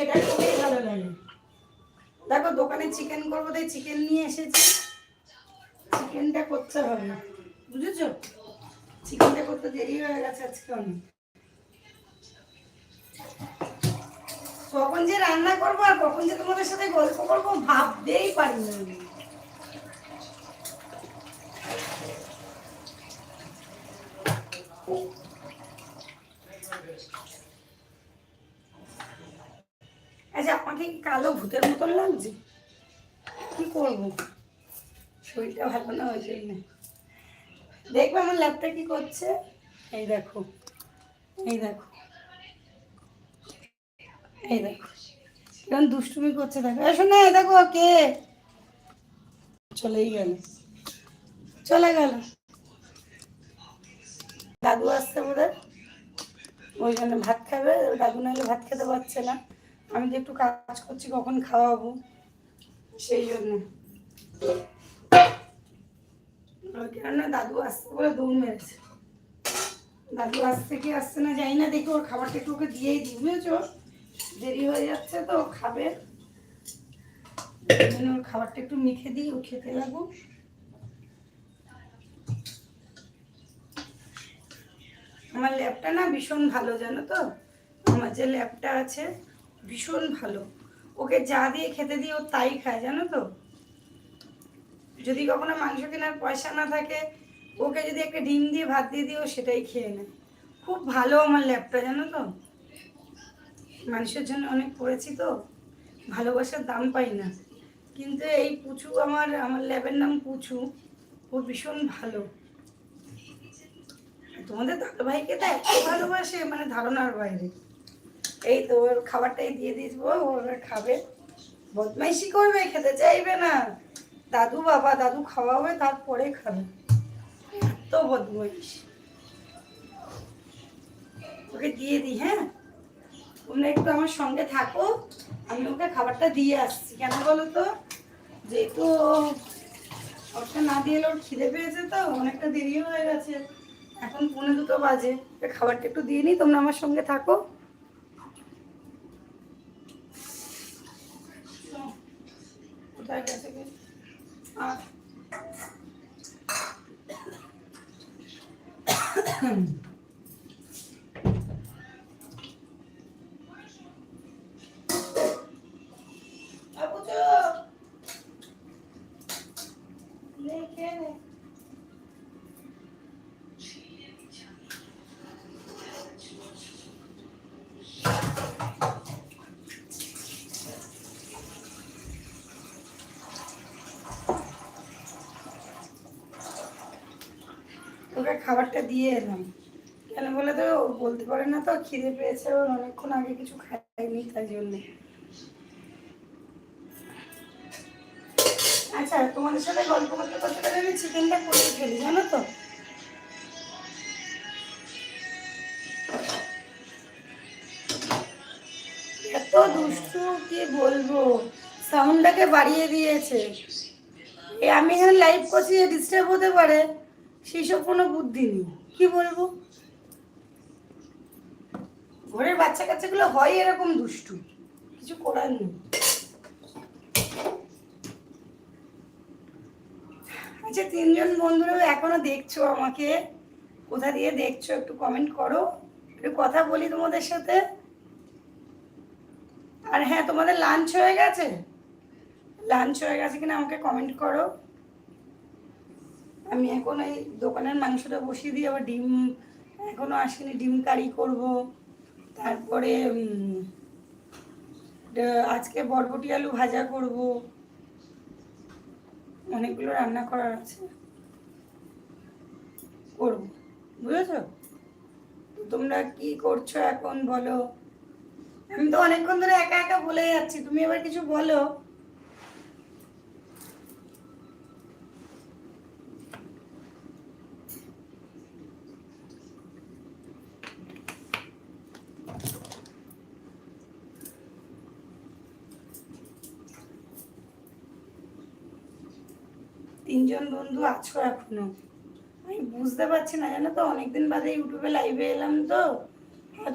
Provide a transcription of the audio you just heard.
সেটা খুবই ভালো লাগে। দেখো, দোকানে চিকেন করব তাই চিকেন নিয়ে এসেছি। চিকেনটা করতে হবে বুঝেছ? চিকেনটা করতে দেরি হয়ে গেছে আজকে অনেক। কখন যে রান্না করব আর কখন যে তোমাদের সাথে গল্প করব ভাবতেই পারি না আমি। আচ্ছা আমাকে কালো ভূতের মতন লাগছে? কি করব? শরীরটা ভালো না ওই জন্য দেখবে আমার ল্যাপটা কি করছে? এই দেখো এই দেখো। এই দেখো। কেমন দুষ্টুমি করছে দেখো। এসো না এই দেখো কে? চলেই গেল। চলে গেল। দাদু আসছে বোধহয়। ওই জন্য ভাত খাবে। দাদু নাহলে ভাত খেতে পারছে না। আমি যে একটু কাজ করছি, কখন খাওয়াবো? সেই জন্য। দাদু আসছে বলে দৌড় মেরেছে। দাদু আসছে কি আসছে না জানি না, দেখি ওর খাবারটা একটু ওকে দিয়েই দিই, বুঝেছ? দেরি হয়ে যাচ্ছে তো খাবে। ওর খাবারটা একটু মেখে দিই, ও খেতে লাগুক। আমার ল্যাবটা না ভীষণ ভালো, জানো তো? আমার যে ল্যাবটা আছে ভীষণ ভালো। ওকে যা দিয়ে খেতে দিই, ও তাই খায়, জানো তো? যদি কখনো মাংস কেনার পয়সা না থাকে, ওকে যদি একটা ডিম দিয়ে ভাত দিয়ে দিই, ও সেটাই খেয়ে নেয়। খুব ভালো আমার ল্যাবটা, জানো তো? মানুষের জন্য অনেক করেছি তো, ভালোবাসার দাম পাই না। কিন্তু এই পুচু আমার আমার ল্যাবের নাম পুচু, ও ভীষণ ভালো। তোমাদের দাদা ভাইকে তো এত ভালোবাসে মানে ধারণার বাইরে। এই তো ওর খাবারটাই দিয়ে দেবো ও এবার খাবে। বদমাইশি করবে, খেতে চাইবে না। দাদু বাবা, দাদু খাওয়াবে, তারপরে খাবে। তো বদমাইশ। ওকে দিয়ে দিই হ্যাঁ? তোমরা একটু আমার সঙ্গে থাকো, আমি ওকে খাবারটা দিয়ে আসছি। কেন বলো তো? যেহেতু ওটা না দিয়ে ওর খিদে পেয়েছে তো, অনেকটা দেরিও হয়ে গেছে। এখন পৌনে দুটো বাজে। খাবারটা একটু দিয়ে নিই, তোমরা আমার সঙ্গে থাকো। কোথায় গেছে আর। আবুজো। নে, খেয়ে নে। ওকে খাবারটা দিয়ে এলাম। কেন বলে তো বলতে পারে না তো, খিদে পেয়েছে ওর অনেকক্ষণ আগে কিছু খাইনি তাই জন্য। আচ্ছা তোমাদের সাথে গল্প করতে করতে করতে আমি চিকেনটা করে ফেলি, জানো তো? এত দুষ্টু, কি বলব? সাউন্ডটাকে বাড়িয়ে দিয়েছে। আমি এখানে লাইভ করছি ডিস্টার্ব হতে পারে। সেসব কোনো বুদ্ধি নেই। কি বলব? ঘরের বাচ্চা কাচ্চাগুলো হয় এরকম দুষ্টু। কিছু করার নেই। আচ্ছা তিনজন বন্ধুরা এখনও দেখছ আমাকে? কোথা দিয়ে দেখছ একটু কমেন্ট করো। একটু কথা বলি তোমাদের সাথে। আর হ্যাঁ তোমাদের লাঞ্চ হয়ে গেছে? লাঞ্চ হয়ে গেছে কিনা আমাকে কমেন্ট করো। আমি এখন এই দোকানের মাংসটা বসিয়ে দিয়ে আবার ডিম, এখনও আসেনি, ডিম কারি করব। তারপরে আজকে বরবটি আলু ভাজা করব। অনেকগুলো রান্না করার আছে। করব। বুঝেছ? তোমরা কি করছ এখন বলো? আমি তো অনেকক্ষণ ধরে একা একা বলে যাচ্ছি, তুমি এবার কিছু বলো। তিনজন বন্ধু আছো এখনও? আমি বুঝতে পারছি না, জানো তো? অনেকদিন বাদে ইউটিউবে লাইভে এলাম তো।